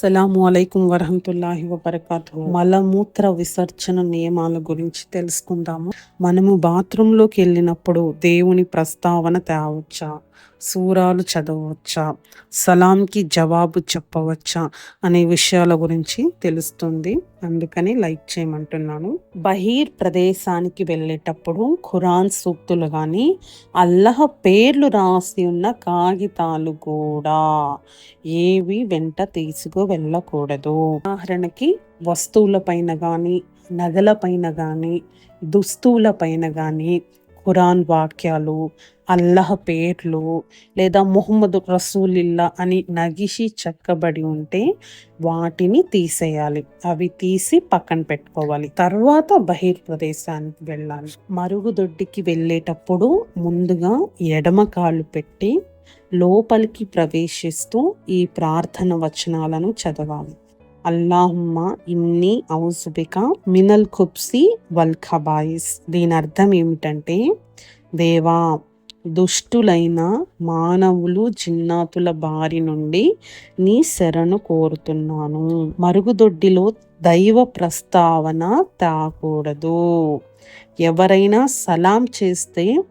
అస్సలాము అలైకుం వరహమతుల్లాహి వబర్కాతు మలమూత్ర విసర్జన నియమాల గురించి తెలుసుకుందాము. మనము బాత్రూంలోకి వెళ్ళినప్పుడు దేవుని ప్రస్తావన తేవచ్చా? సూరాలు చదవచ్చా సలాంకి జవాబు చెప్పవచ్చా? అనే విషయాల గురించి తెలుస్తుంది. అందుకని లైక్ చేయమంటున్నాను. బహీర్ ప్రదేశానికి వెళ్ళేటప్పుడు ఖురాన్ సూక్తులు కానీ అల్లహ పేర్లు రాసి ఉన్న కాగితాలు కూడా ఏవి వెంట తీసుకు వెళ్ళకూడదు. ఉదాహరణకి వస్తువుల పైన కానీ నగల పైన కానీ దుస్తువుల పైన కానీ ఖురాన్ వాక్యాలు అల్లహ పేర్లు లేదా మొహమ్మద్ రసూలిల్లా అని నగిషి చెక్కబడి ఉంటే వాటిని తీసేయాలి. అవి తీసి పక్కన పెట్టుకోవాలి. తర్వాత బహిర్ ప్రదేశానికి వెళ్ళాలి. మరుగుదొడ్డికి వెళ్ళేటప్పుడు ముందుగా ఎడమ కాళ్ళు పెట్టి లోపలికి ప్రవేశిస్తూ ఈ ప్రార్థన వచనాలను చదవాలి. అల్లాహుమ్మ ఇన్ని ఔజుబిక మినల్ ఖుబ్సి వల్ ఖబాయిస్. దీని అర్థం ఏమిటంటే దేవా దుష్టులైన మానవులు జిన్నాతుల బారి నుండి నీ శరణు కోరుతున్నాను. మరుగుదొడ్డిలో దైవ ప్రస్తావన తాకూడదు. ఎవరైనా సలాం చేస్తే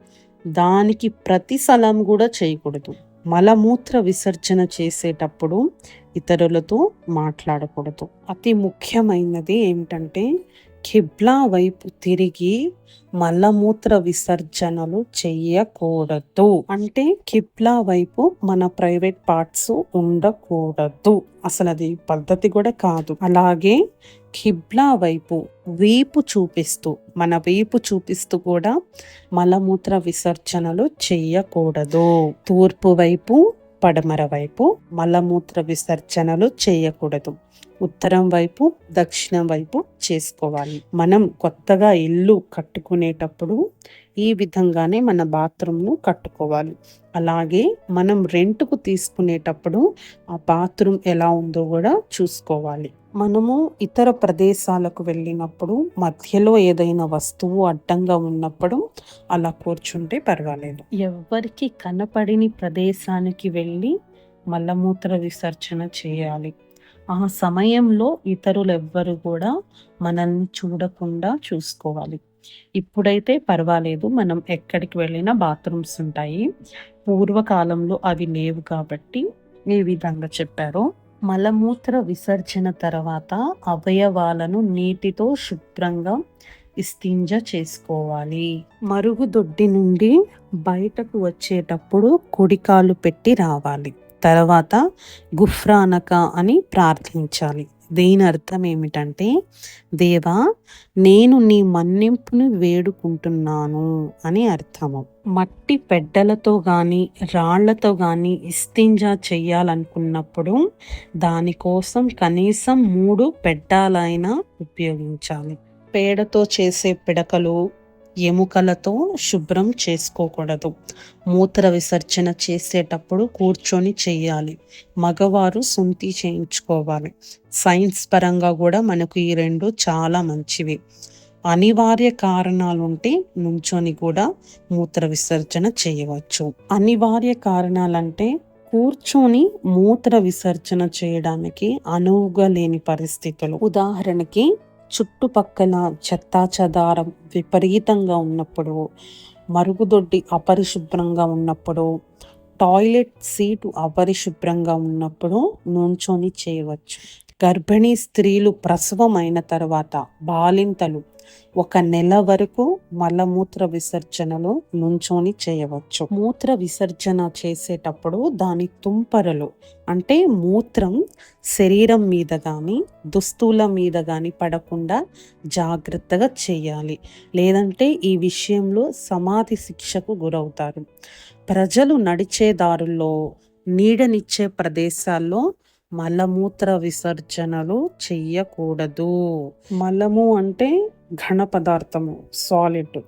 దానికి ప్రతి సలాం కూడా చేయకూడదు. మలమూత్ర విసర్జన చేసేటప్పుడు ఇతరులతో మాట్లాడకూడదు. అతి ముఖ్యమైనది ఏమిటంటే కిబ్లా వైపు తిరిగి మలమూత్ర విసర్జనలు చెయ్యకూడదు. అంటే కిబ్లా వైపు మన ప్రైవేట్ పార్ట్స్ ఉండకూడదు. అసలు అది పద్ధతి కూడా కాదు. అలాగే కిబ్లా వైపు వీపు చూపిస్తూ మన వీపు చూపిస్తూ కూడా మలమూత్ర విసర్జనలు చెయ్యకూడదు. తూర్పు వైపు పడమర వైపు మలమూత్ర విసర్జనలు చేయకూడదు ఉత్తరం వైపు దక్షిణం వైపు చేసుకోవాలి. మనం కొత్తగా ఇల్లు కట్టుకునేటప్పుడు ఈ విధంగానే మన బాత్రూమ్ను కట్టుకోవాలి. అలాగే మనం రెంట్కు తీసుకునేటప్పుడు ఆ బాత్రూమ్ ఎలా ఉందో కూడా చూసుకోవాలి. మనము ఇతర ప్రదేశాలకు వెళ్ళినప్పుడు మధ్యలో ఏదైనా వస్తువు అడ్డంగా ఉన్నప్పుడు అలా కూర్చుంటే పర్వాలేదు. ఎవరికి కనపడిని ప్రదేశానికి వెళ్ళి మలమూత్ర విసర్జన చేయాలి. ఆ సమయంలో ఇతరులు ఎవ్వరు కూడా మనల్ని చూడకుండా చూసుకోవాలి. ఇప్పుడైతే పర్వాలేదు మనం ఎక్కడికి వెళ్ళినా బాత్రూమ్స్ ఉంటాయి. పూర్వకాలంలో అవి లేవు కాబట్టి ఈ విధంగా చెప్పారు. మలమూత్ర విసర్జన తర్వాత అవయవాలను నీటితో శుభ్రంగా ఇస్తింజ చేసుకోవాలి. మరుగుదొడ్డి నుండి బయటకు వచ్చేటప్పుడు కుడికాలు పెట్టి రావాలి. తర్వాత గుఫ్రానక అని ప్రార్థించాలి. దీని అర్థం ఏమిటంటే దేవా నేను నీ మన్నింపును వేడుకుంటున్నాను అని అర్థము. మట్టి పెడ్డలతో కానీ రాళ్ళతో కానీ ఇస్తింజా చేయాలనుకున్నప్పుడు దానికోసం కనీసం మూడు పెడ్డాలైనా ఉపయోగించాలి. పేడతో చేసే పిడకలు ఎముకలతో శుభ్రం చేసుకోకూడదు. మూత్ర విసర్జన చేసేటప్పుడు కూర్చొని చేయాలి. మగవారు సుంతి చేయించుకోవాలి. సైన్స్ పరంగా కూడా మనకు ఈ రెండు చాలా మంచివి. అనివార్య కారణాలు ఉంటే నుంచొని కూడా మూత్ర విసర్జన చేయవచ్చు. అనివార్య కారణాలంటే కూర్చొని మూత్ర విసర్జన చేయడానికి అనువుగా లేని పరిస్థితులు. ఉదాహరణకి చుట్టుపక్కల చెత్తా చెదారం విపరీతంగా ఉన్నప్పుడు మరుగుదొడ్డి అపరిశుభ్రంగా ఉన్నప్పుడు టాయిలెట్ సీటు అపరిశుభ్రంగా ఉన్నప్పుడు నుంచొని చేయవచ్చు. గర్భిణీ స్త్రీలు ప్రసవం అయిన తర్వాత బాలింతలు ఒక నెల వరకు మలమూత్ర విసర్జనలో నుంచొని చేయవచ్చు. మూత్ర విసర్జన చేసేటప్పుడు దాని తుంపరలు అంటే మూత్రం శరీరం మీద కానీ దుస్తుల మీద కానీ పడకుండా జాగ్రత్తగా చేయాలి. లేదంటే ఈ విషయంలో సమాధి శిక్షకు గురవుతారు. ప్రజలు నడిచే దారుల్లో నీడనిచ్చే ప్రదేశాల్లో మలమూత్ర విసర్జనలు చెయ్యకూడదు. మలము అంటే ఘన పదార్థము సాలిడ్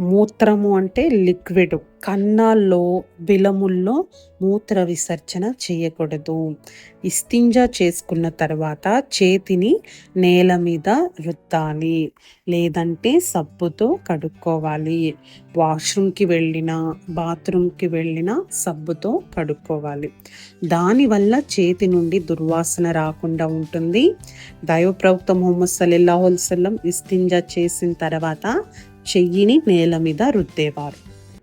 మూత్రము అంటే లిక్విడ్. కన్నాల్లో బిలముల్లో మూత్ర విసర్జన చేయకూడదు. ఇస్తింజా చేసుకున్న తర్వాత చేతిని నేల మీద రుద్దాలి. లేదంటే సబ్బుతో కడుక్కోవాలి. వాష్రూమ్కి వెళ్ళిన బాత్రూమ్కి వెళ్ళిన సబ్బుతో కడుక్కోవాలి. దానివల్ల చేతి నుండి దుర్వాసన రాకుండా ఉంటుంది. దైవప్రవక్త ముహమ్మద్ సల్లాహుల్సల్లం ఇస్తింజా చేసిన తర్వాత చెయ్యిని నేల మీద రుద్దేవారు.